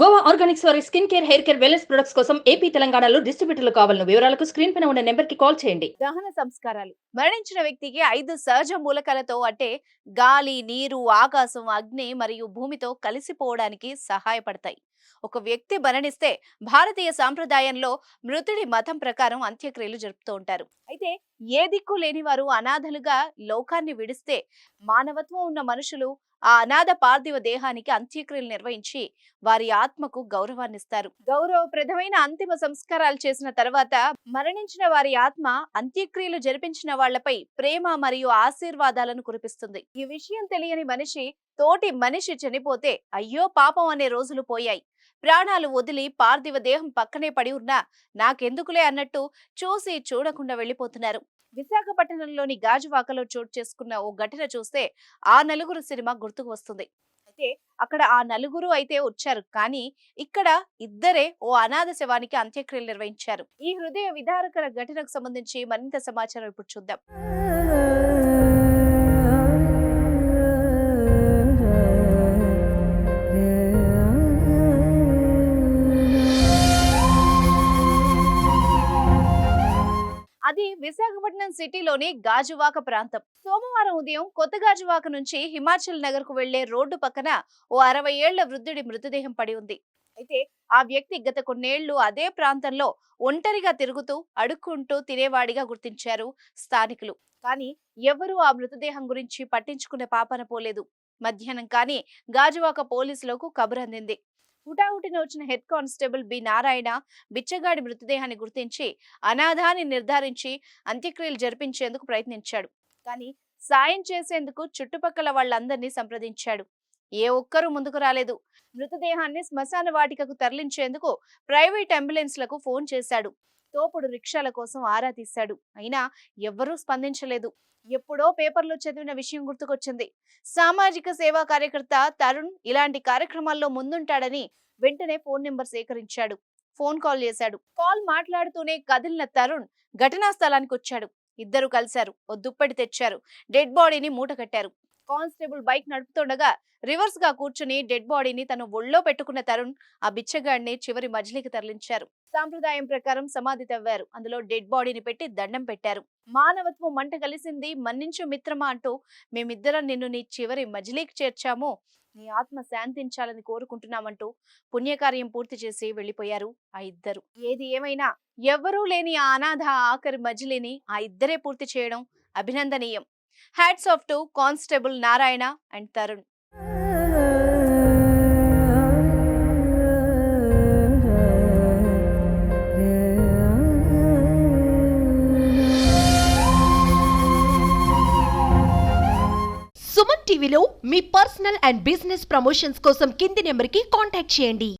Goa organics వారి skin care hair care wellness products కోసం AP తెలంగాణలో డిస్ట్రిబ్యూటర్లు కావాలను వివరాలకు స్క్రీన్ పైన ఉన్న నెంబర్కి కాల్ చేయండి. దహన సంస్కారాలు. మరణించిన వ్యక్తికి ఐదు సహజ మూలకాలతో అంటే గాలి నీరు ఆకాశం అగ్ని మరియు భూమితో కలిసిపోవడానికి సహాయపడతాయి. ఒక వ్యక్తి మరణిస్తే భారతీయ సాంప్రదాయంలో మృతుడి మతం ప్రకారం అంత్యక్రియలు జరుపుతూ ఉంటారు. అయితే ఏ దిక్కు లేని వారు అనాథలుగా లోకాన్ని విడిస్తే మానవత్వం ఉన్న మనుషులు ఆ అనాథ పార్థివ దేహానికి అంత్యక్రియలు నిర్వహించి వారి ఆత్మకు గౌరవాన్నిస్తారు గౌరవప్రదమైన అంతిమ సంస్కారాలు చేసిన తర్వాత మరణించిన వారి ఆత్మ అంత్యక్రియలు జరిపించిన వాళ్ళపై ప్రేమ మరియు ఆశీర్వాదాలను కురిపిస్తుంది. ఈ విషయం తెలియని మనిషి తోటి మనిషి చనిపోతే అయ్యో పాపం అనే రోజులు పోయాయి. ప్రాణాలు వదిలి పార్థివ దేహం పక్కనే పడి ఉన్నా నాకెందుకులే అన్నట్టు చూసి చూడకుండా వెళ్ళిపోతున్నారు విశాఖపట్నంలోని గాజువాకలో చోటు చేసుకున్న ఓ ఘటన చూస్తే ఆ నలుగురు సినిమా గుర్తుకు వస్తుంది. అయితే అక్కడ ఆ నలుగురు అయితే వచ్చారు. కానీ ఇక్కడ ఇద్దరే ఓ అనాథ శవానికి అంత్యక్రియలు నిర్వహించారు. ఈ హృదయ విదారకర ఘటనకు సంబంధించి మరింత సమాచారం ఇప్పుడు చూద్దాం. అది విశాఖపట్నం సిటీలోని గాజువాక ప్రాంతం. సోమవారం ఉదయం కొత్త గాజువాక నుంచి హిమాచల్ నగర్కు వెళ్ళే రోడ్డు పక్కన ఓ అరవై ఏళ్ళ వృద్ధుడి మృతదేహం పడి ఉంది. అయితే ఆ వ్యక్తి గత కొన్నేళ్ళు అదే ప్రాంతంలో ఒంటరిగా తిరుగుతూ అడుక్కుంటూ తినేవాడిగా గుర్తించారు స్థానికులు. కానీ ఎవరూ ఆ మృతదేహం గురించి పట్టించుకునే పాపన పోలేదు. మధ్యాహ్నం కానీ గాజువాక పోలీసులకు కబురందింది. హుటాహుటిన వచ్చిన హెడ్ కానిస్టేబుల్ బి నారాయణ బిచ్చగాడి మృతదేహాన్ని గుర్తించి అనాథాన్ని నిర్ధారించి అంత్యక్రియలు జరిపించేందుకు ప్రయత్నించాడు. కానీ సాయం చేసేందుకు చుట్టుపక్కల వాళ్ళందరినీ సంప్రదించాడు. ఏ ఒక్కరూ ముందుకు రాలేదు. మృతదేహాన్ని శ్మశాన వాటికకు తరలించేందుకు ప్రైవేట్ అంబులెన్స్లకు ఫోన్ చేశాడు. తోపుడు రిక్షాల కోసం ఆరా తీశాడు. అయినా ఎవ్వరూ స్పందించలేదు. ఎప్పుడో పేపర్లో చదివిన విషయం గుర్తుకొచ్చింది. సామాజిక సేవా కార్యకర్త తరుణ్ ఇలాంటి కార్యక్రమాల్లో ముందుంటాడని వెంటనే ఫోన్ నెంబర్ సేకరించాడు. ఫోన్ కాల్ చేశాడు. కాల్ మాట్లాడుతూనే కదిలిన తరుణ్ ఘటనా స్థలానికి వచ్చాడు ఇద్దరు కలిశారు. ఓ దుప్పటి తెచ్చారు. డెడ్ బాడీని మూట కట్టారు. కానిస్టేబుల్ బైక్ నడుపుతుండగా రివర్స్గా కూర్చుని డెడ్ బాడీని తన ఒళ్ళో పెట్టుకున్న తరుణ్ ఆ బిచ్చగాడిని చివరి మజిలీకి తరలించారు. సాంప్రదాయం ప్రకారం సమాధి తవ్వారు. అందులో డెడ్ బాడీని పెట్టి దండం పెట్టారు. మానవత్వం మంట కలిసింది మన్నించు మిత్రమా అంటూ మేమిద్దరం నిన్ను నీ చివరి మజిలీకి చేర్చాము. నీ ఆత్మ శాంతించాలని కోరుకుంటున్నామంటూ పుణ్యకార్యం పూర్తి చేసి వెళ్ళిపోయారు ఆ ఇద్దరు. ఏది ఏమైనా ఎవ్వరూ లేని ఆ అనాథ ఆఖరి మజిలీని ఆ ఇద్దరే పూర్తి చేయడం అభినందనీయం. Hats off to constable Narayana and Tarun Suman టీవీలో మీ పర్సనల్ అండ్ బిజినెస్ ప్రమోషన్స్ కోసం కింది నెంబర్కి కాంటాక్ట్ చేయండి.